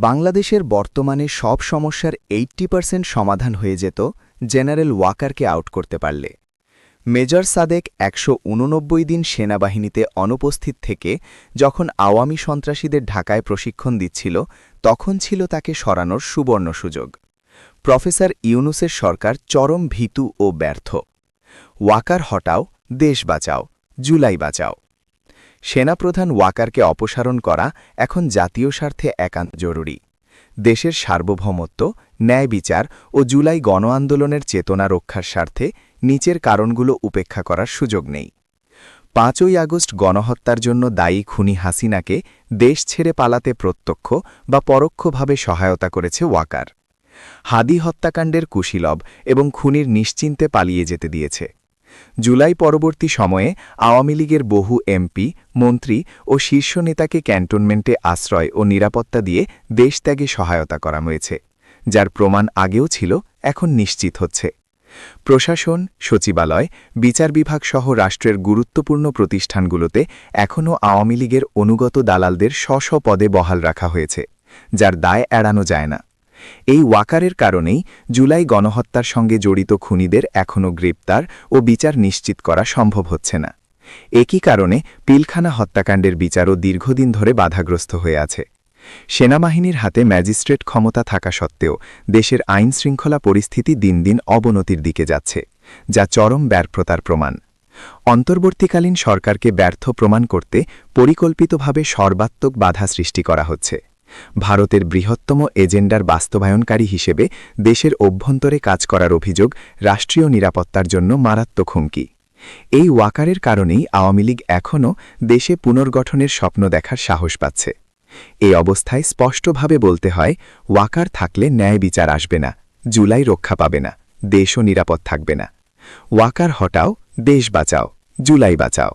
বাংলাদেশের বর্তমানে সব সমস্যার এইট্টি পার্সেন্ট সমাধান হয়ে যেত জেনারেল ওয়াকারকে আউট করতে পারলে। মেজর সাদেক একশো উননব্বই দিন সেনাবাহিনীতে অনুপস্থিত থেকে যখন আওয়ামী সন্ত্রাসীদের ঢাকায় প্রশিক্ষণ দিচ্ছিল, তখন ছিল তাকে সরানোর সুবর্ণ সুযোগ। প্রফেসর ইউনুসের সরকার চরম ভীতু ও ব্যর্থ। ওয়াকার হটাও, দেশ বাঁচাও, জুলাই বাঁচাও। সেনাপ্রধান ওয়াকারকে অপসারণ করা এখন জাতীয় স্বার্থে একান্ত জরুরি। দেশের সার্বভৌমত্ব, ন্যায় বিচার ও জুলাই গণ আন্দোলনের চেতনা রক্ষার স্বার্থে নিচের কারণগুলো উপেক্ষা করার সুযোগ নেই। পাঁচই আগস্ট গণহত্যার জন্য দায়ী খুনি হাসিনাকে দেশ ছেড়ে পালাতে প্রত্যক্ষ বা পরোক্ষভাবে সহায়তা করেছে ওয়াকার। হাদি হত্যাকাণ্ডের কুশীলব এবং খুনির নিশ্চিন্তে পালিয়ে যেতে দিয়েছে। জুলাই পরবর্তী সময়ে আওয়ামী লীগের বহু এমপি, মন্ত্রী ও শীর্ষ নেতাকে ক্যান্টনমেন্টে আশ্রয় ও নিরাপত্তা দিয়ে দেশত্যাগে সহায়তা করা হয়েছে, যার প্রমাণ আগেও ছিল, এখন নিশ্চিত হচ্ছে। প্রশাসন, সচিবালয়, বিচার বিভাগ সহ রাষ্ট্রের গুরুত্বপূর্ণ প্রতিষ্ঠানগুলোতে এখনও আওয়ামী লীগের অনুগত দালালদের স্ব পদে বহাল রাখা হয়েছে, যার দায় এড়ানো যায় না। এই ওয়াকারের কারণেই জুলাই গণহত্যার সঙ্গে জড়িত খুনিদের এখনও গ্রেপ্তার ও বিচার নিশ্চিত করা সম্ভব হচ্ছে না। একই কারণে পিলখানা হত্যাকাণ্ডের বিচারও দীর্ঘদিন ধরে বাধাগ্রস্ত হয়ে আছে। সেনাবাহিনীর হাতে ম্যাজিস্ট্রেট ক্ষমতা থাকা সত্ত্বেও দেশের আইন শৃঙ্খলা পরিস্থিতি দিন দিন অবনতির দিকে যাচ্ছে, যা চরম ব্যর্থতার প্রমাণ। অন্তর্বর্তীকালীন সরকারকে ব্যর্থ প্রমাণ করতে পরিকল্পিতভাবে সর্বাত্মক বাধা সৃষ্টি করা হচ্ছে। ভারতের বৃহত্তম এজেন্ডার বাস্তবায়নকারী হিসেবে দেশের অভ্যন্তরে কাজ করার অভিযোগ রাষ্ট্রীয় নিরাপত্তার জন্য মারাত্মক হুমকি। এই ওয়াকারের কারণেই আওয়ামী লীগ এখনও দেশে পুনর্গঠনের স্বপ্ন দেখার সাহস পাচ্ছে। এই অবস্থায় স্পষ্টভাবে বলতে হয়, ওয়াকার থাকলে ন্যায় বিচার আসবে না, জুলাই রক্ষা পাবে না, দেশও নিরাপদ থাকবে না। ওয়াকার হটাও, দেশ বাঁচাও, জুলাই বাঁচাও।